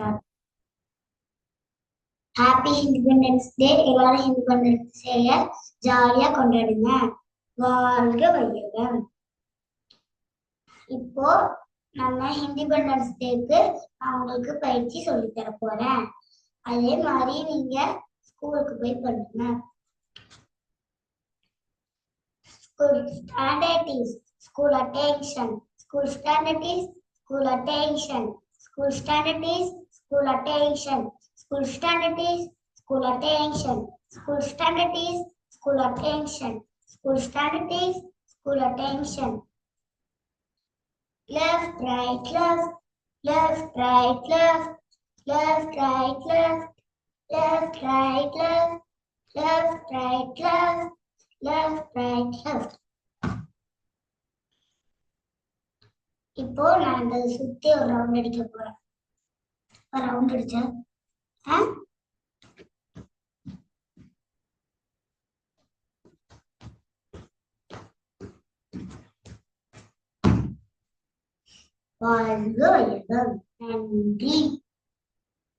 Start happy independence day எல்லாரும் independence டேய ஜாலியா கொண்டாடுங்க. வாழ்க வையகம் இப்போ நம்ம இண்டிபெண்டன்ஸ் டேக்கு நான் உங்களுக்கு பயிற்சி சொல்லி தர போறேன். அதே மாதிரி நீங்க ஸ்கூலுக்கு போய் பண்ணுங்க. School standard is school attention school standard is school attention school standard is school attention school standard is school attention school standard is school attention school standard is school attention left right left. Left right left. Left right left. Left right left. Left right left. Left right left. இப்போ நான் இந்த சுத்தி ஒரு round அடிக்க போறேன் ஒரு round அடிச்சா வாழ்க நன்றி